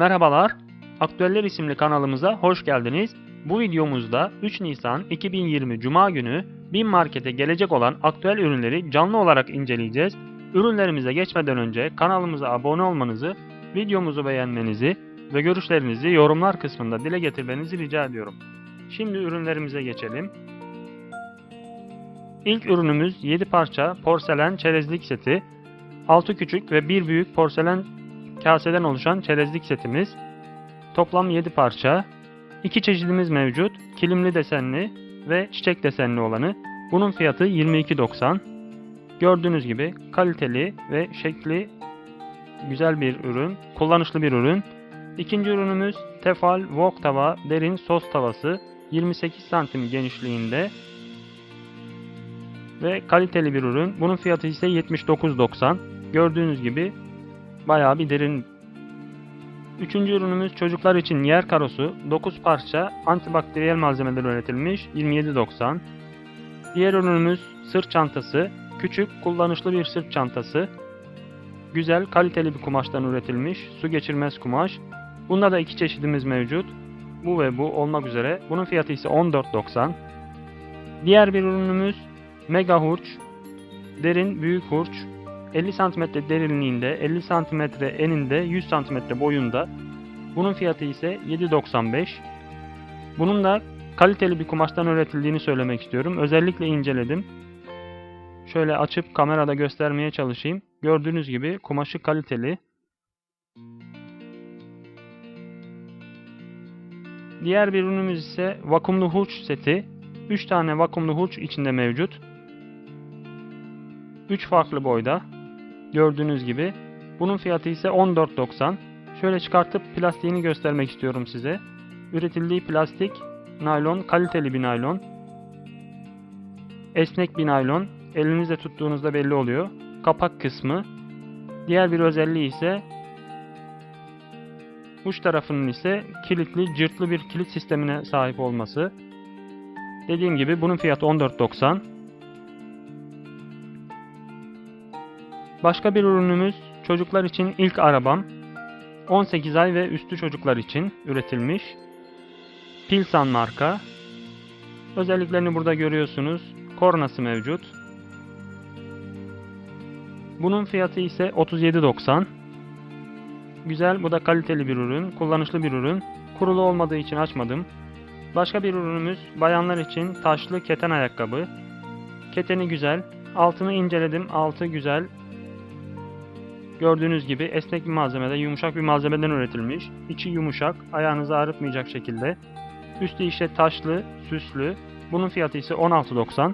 Merhabalar, Aktüeller isimli kanalımıza hoş geldiniz. Bu videomuzda 3 Nisan 2020 Cuma günü Bin Market'e gelecek olan aktüel ürünleri canlı olarak inceleyeceğiz. Ürünlerimize geçmeden önce kanalımıza abone olmanızı, videomuzu beğenmenizi ve görüşlerinizi yorumlar kısmında dile getirmenizi rica ediyorum. Şimdi ürünlerimize geçelim. İlk ürünümüz 7 parça porselen çerezlik seti. 6 küçük ve 1 büyük porselen kaseden oluşan çerezlik setimiz. Toplam 7 parça. 2 çeşidimiz mevcut. Kilimli desenli ve çiçek desenli olanı. Bunun fiyatı 22.90. Gördüğünüz gibi kaliteli ve şekli güzel bir ürün. Kullanışlı bir ürün. İkinci ürünümüz Tefal Wok tava derin sos tavası. 28 santim genişliğinde ve kaliteli bir ürün. Bunun fiyatı ise 79.90. Gördüğünüz gibi bayağı bir derin. Üçüncü ürünümüz çocuklar için yer karosu 9 parça antibakteriyel malzemeden üretilmiş 27.90. Diğer ürünümüz sırt çantası. Küçük kullanışlı bir sırt çantası. Güzel kaliteli bir kumaştan üretilmiş su geçirmez kumaş. Bunda da iki çeşidimiz mevcut. Bu ve bu olmak üzere. Bunun fiyatı ise 14.90. Diğer bir ürünümüz Mega hurç. Derin büyük hurç. 50 cm derinliğinde, 50 cm eninde, 100 cm boyunda. Bunun fiyatı ise 7.95. Bunun da kaliteli bir kumaştan üretildiğini söylemek istiyorum. Özellikle inceledim. Şöyle açıp kamerada göstermeye çalışayım. Gördüğünüz gibi kumaşı kaliteli. Diğer bir ürünümüz ise vakumlu hurç seti. 3 tane vakumlu hurç içinde mevcut. 3 farklı boyda. Gördüğünüz gibi. Bunun fiyatı ise 14.90. Şöyle çıkartıp plastiğini göstermek istiyorum size. Üretildiği plastik naylon, kaliteli bir naylon. Esnek bir naylon. Elinizle tuttuğunuzda belli oluyor. Kapak kısmı. Diğer bir özelliği ise uç tarafının ise kilitli, cırtlı bir kilit sistemine sahip olması. Dediğim gibi bunun fiyatı 14.90. Başka bir ürünümüz çocuklar için ilk arabam. 18 ay ve üstü çocuklar için üretilmiş. Pilsan marka. Özelliklerini burada görüyorsunuz. Kornası mevcut. Bunun fiyatı ise 37.90. Güzel, bu da kaliteli bir ürün, kullanışlı bir ürün. Kurulu olmadığı için açmadım. Başka bir ürünümüz bayanlar için taşlı keten ayakkabı. Keteni güzel. Altını inceledim. Altı güzel. Gördüğünüz gibi esnek bir malzemede, yumuşak bir malzemeden üretilmiş. İçi yumuşak, ayağınızı ağrıtmayacak şekilde. Üstü işte taşlı, süslü. Bunun fiyatı ise 16.90.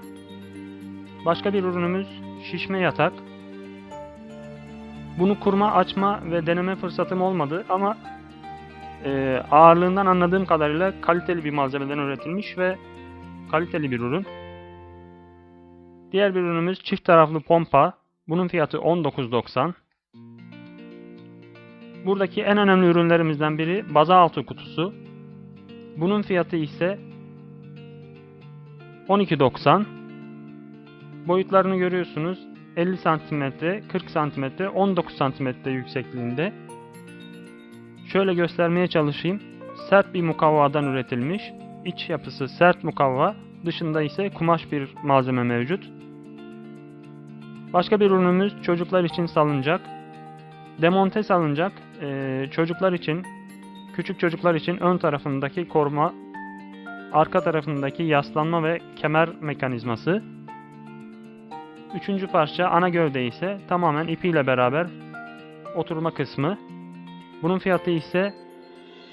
Başka bir ürünümüz şişme yatak. Bunu kurma, açma ve deneme fırsatım olmadı ama e, ağırlığından anladığım kadarıyla kaliteli bir malzemeden üretilmiş ve kaliteli bir ürün. Diğer bir ürünümüz çift taraflı pompa. Bunun fiyatı 19.90. Buradaki en önemli ürünlerimizden biri bazaltı kutusu. Bunun fiyatı ise 12.90. Boyutlarını görüyorsunuz. 50 cm, 40 cm, 19 cm yüksekliğinde. Şöyle göstermeye çalışayım. Sert bir mukavvadan üretilmiş. İç yapısı sert mukavva, dışında ise kumaş bir malzeme mevcut. Başka bir ürünümüz çocuklar için salıncak. Demonte salıncak e, çocuklar için, küçük çocuklar için ön tarafındaki koruma, arka tarafındaki yaslanma ve kemer mekanizması. Üçüncü parça ana gövde ise tamamen ipiyle beraber oturma kısmı. Bunun fiyatı ise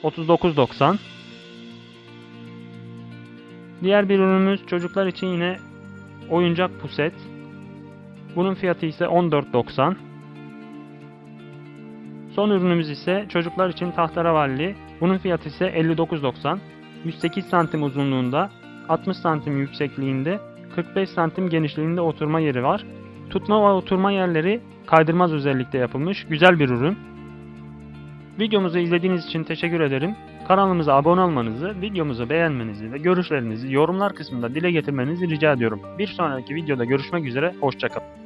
39.90. Diğer bir ürünümüz çocuklar için yine oyuncak puset. Bunun fiyatı ise 14.90. Son ürünümüz ise çocuklar için tahtaravalli. Bunun fiyatı ise 59.90. 108 santim uzunluğunda, 60 santim yüksekliğinde, 45 santim genişliğinde oturma yeri var. Tutma ve oturma yerleri kaydırmaz özellikle yapılmış. Güzel bir ürün. Videomuzu izlediğiniz için teşekkür ederim. Kanalımıza abone olmanızı, videomuzu beğenmenizi ve görüşlerinizi yorumlar kısmında dile getirmenizi rica ediyorum. Bir sonraki videoda görüşmek üzere, hoşçakalın.